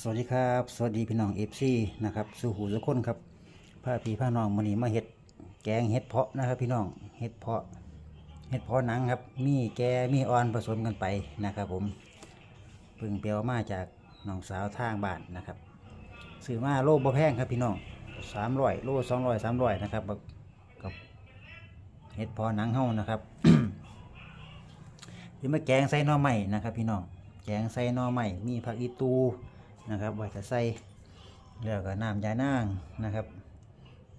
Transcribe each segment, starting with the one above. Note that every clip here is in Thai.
สวัสดีครับ สวัสดีพี่น้องเอฟซีนะครับสู่หูสุคนครับผ้าพี่ผ้าน้องมันนี้มาเห็ดแกงเห็ดเพาะนะครับ พี่น้องเห็ดเพาะเห็ดเพาะหนังครับ มีแกมีอ่อนผสมกันไปนะครับ ผมเพิ่งเปียวมาจากน้องสาวทางบ้านนะครับซื้อมาโลบ่แพงครับพี่น้องสามร้อยโลสองร้อยสามร้อยนะครับกับเห็ดเพาะหนังเฮานะครับที่มาแกงใส่หน่อไม้นะครับ พี่น้องแกงใส่หน่อไม้มีผักอีตู นะครับไว้จะใส่แล้วก็น้ำยานางนะครับ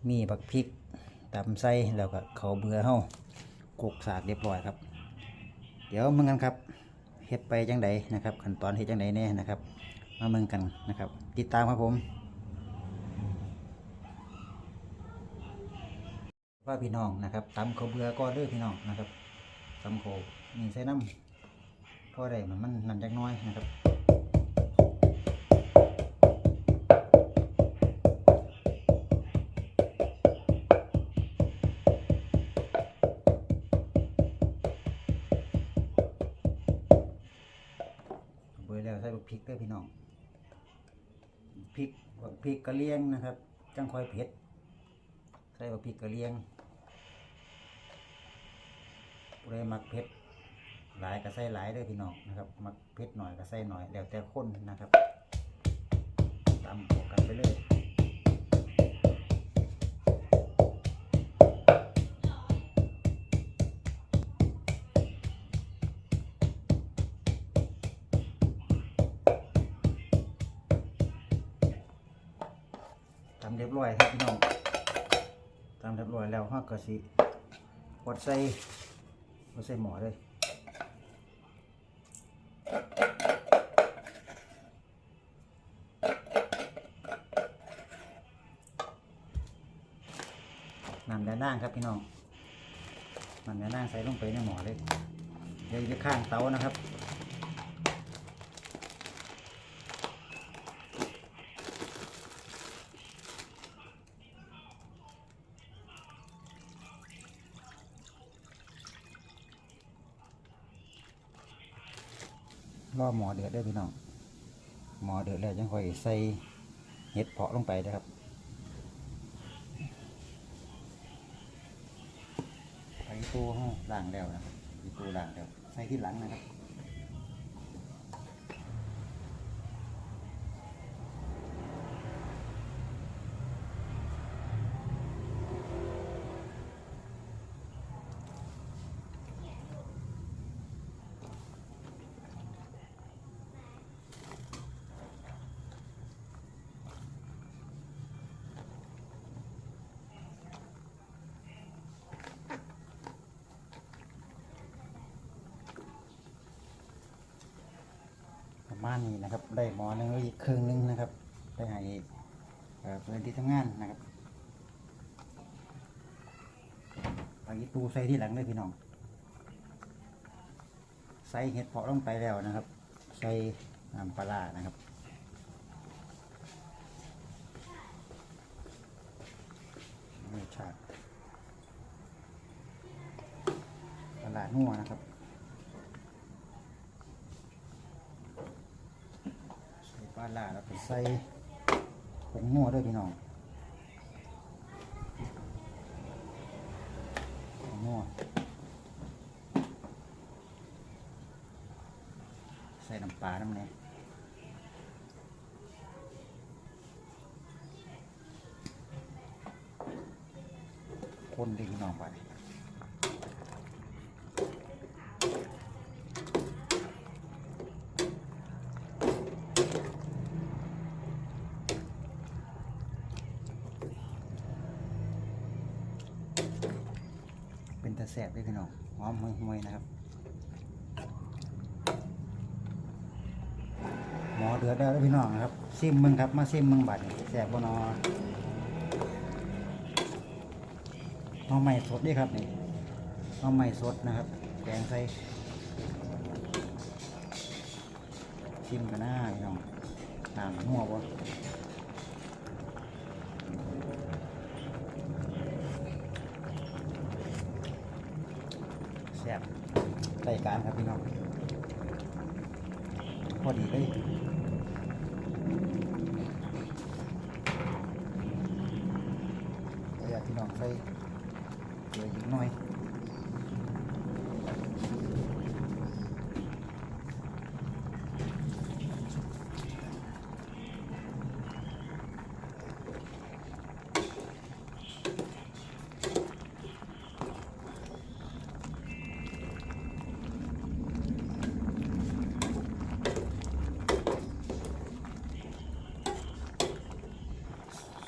มีบักพริกตำใส่แล้วก็เขาวเบือเฮากกสากเรียบร้อยครับ เดี๋ยวมึงกันครับเฮ็ดไปจังใดนะครับ ขั้นตอนเฮ็ดจังใดแน่นะครับ มาเมืองกันนะครับ ติดตามครับผมว่าพี่น้องนะครับตำเขาวเบือก็เด้อพี่น้องนะครับตำเขาวนี่ใส่น้ำพอได้มันมันนั่นจักน้อยนะครับ แล้วใส่บักพริกเด้อพี่น้องพริกบักพริกกระเลียงนะครับ จังคอยเผ็ด ใส่บักพริกกระเลียงผู้ใดมักเผ็ดหลายก็ใส่หลายเด้อพี่น้องนะครับ มักเผ็ดหน่อยก็ใส่หน่อย แล้วแต่คนนะครับตำเข้ากันไปเลย เรียบร้อยครับพี่น้องทำเรียบร้อยแล้วฮอกก็สิกดใส่กดใส่หมอเลยน้ำแดงด่างครับพี่น้องน้ำแดงด่างใส่ลงไปในหมอเลยเดี๋ยวจะข้างเตานะครับ รอหมอเดือดได้พี่น้อง หมอเดือดแล้วยังค่อยใส่เห็ดเพาะลงไปนะครับไปตู้ห้องล่างแล้วนะครับไปตู้ล่างแล้วใส่ที่หลังนะครับ มาณนี้นะครับ ได้หมอหนึงแล้วอีกครึ่งหนึงนะครับ ได้ให้เพื่อนที่ทำงานนะครับไปตู้ใส่ที่หลังเลยพี่น้อง ใส่เห็ดเพาะลงไปแล้วนะครับ ใส่น้ำปลานะครับรสชาติปลาร้านัวนะครับ ใส่ ปลาล่าแล้วก็ใส่ผงนัวด้วยพี่น้องผงนัวใส่น้ำปลาน้ำเนี้ยคนดีพี่น้องไป ตะแสบด้วยพี่น้องหอมห่วยๆนะครับ หมอเดือดแล้วพี่น้องนะครับซิมมึงครับ มาซิมมึงบัดแสบบนอน้องใหม่สดด้วยครับนี่น้องใหม่สดนะครับแกงใส่ชิมกันหน้าพี่น้องน้ำหัวบ่ ซ่บใส่การครับพี่น้องพอดีเลย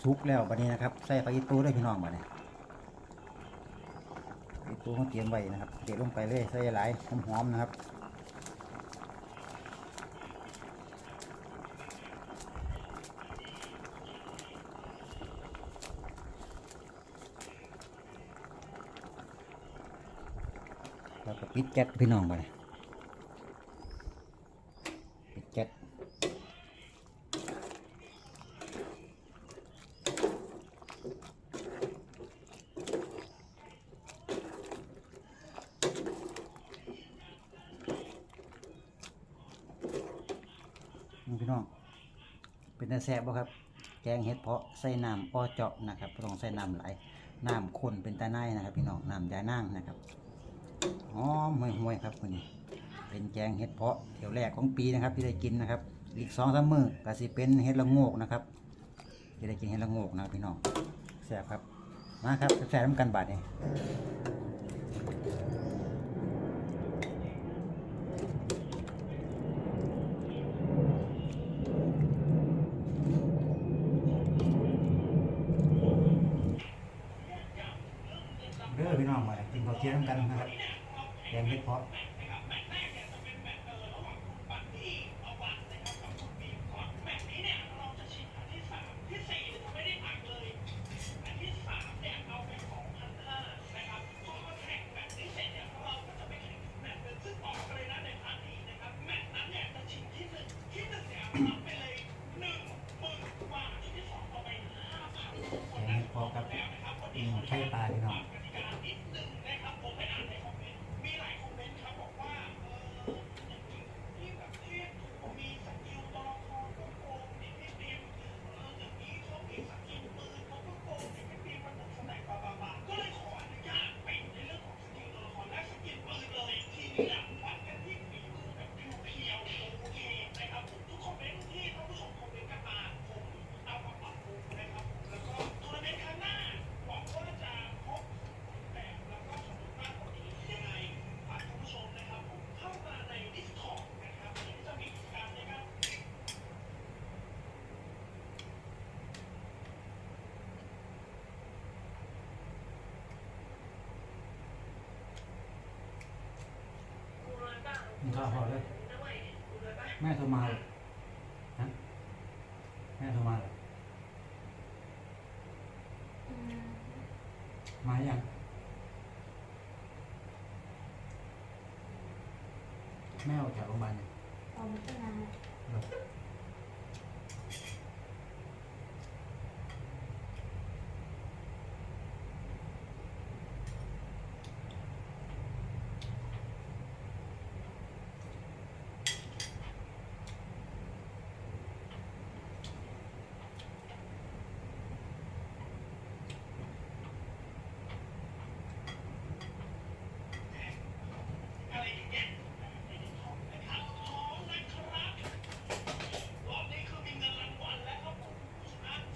สุกแล้วบัดนี้นะครับ ใส่ผักอีตูด้วยพี่น้องบัดนี้อีตูเขาเตรียมไว้นะครับเทลงไปเลยใส่หลายหอมๆนะครับแล้วก็ปิดแก๊สพี่น้องไปปิดแก๊สนี่พี่น้อง เป็นตาแซ่บบ่ครับ แกงเห็ดเพาะใส่น้ำอ้อเจาะนะครับต้องใส่น้ำไหลายน้ำข้นเป็นตาไนนะครับ พี่น้องน้ำยานั่งนะครับหอมห่วยๆครับคนนี้ เป็นแกงเห็ดเพาะเที่ยวแรกของปีนะครับ ที่ได้กินนะครับ อีกสองสามมื้อก็สิเป็นเห็ดละโงกนะครับที่ได้กินเห็ดละโงกนะครับพี่น้องแซ่บครับมาครับแซ่บน้ำกันบาดนี้เด้อพี่น้องมากินข้าวเที่ยงน้ำกันนะครับ แกงเห็ดเพาะ แกงเห็ดเพาะครับอืมไข่ปลาพี่น้อง กิน ข้าวพอแล้วแม่โทรมาเลยฮะแม่โทรมาเลยมายังแม่ออกจากโรงพยาบาลยังเอาไม่เป็นไรเหร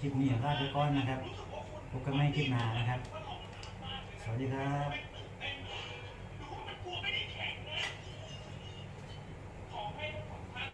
คลิปนี้ลาไปก่อนนะครับพบกันใหม่คลิปหน้านะครับ สวัสดีครับ